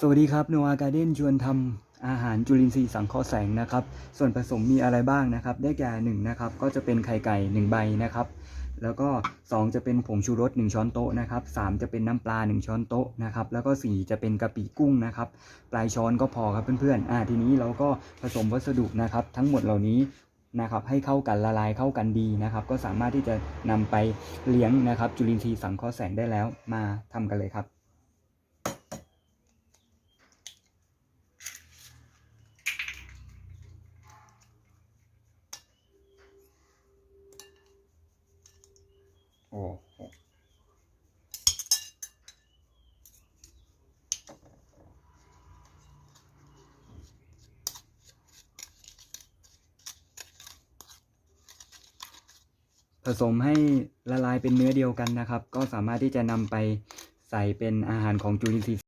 สวัสดีครับนัวการ์เด้นชวนทำอาหารจุลินทรีย์สังเคราะห์แสงนะครับ ส่วนผสมมีอะไรบ้างนะครับ ได้แก่หนึ่งนะครับ ก็จะเป็นไข่ไก่หนึ่งใบนะครับ แล้วก็สองจะเป็นผงชูรสหนึ่งช้อนโต๊ะนะครับสามจะเป็นน้ำปลาหนึ่งช้อนโต๊ะนะครับ แล้วก็สี่จะเป็นกะปิกุ้งนะครับ ปลายช้อนก็พอครับเพื่อนๆ อ่า ทีนี้เราก็ผสมวัสดุนะครับ ทั้งหมดเหล่านี้นะครับให้เข้ากันละลายเข้ากันดีนะครับ ก็สามารถที่จะนำไปเลี้ยงนะครับ จุลินทรีย์สังเคราะห์แสงได้แล้วมาทำกันเลยครับ โอ้โหผสมให้ละลายเป็นเนื้อเดียวกันนะครับ ก็สามารถที่จะนำไปใส่เป็นอาหารของจุลินทรีย์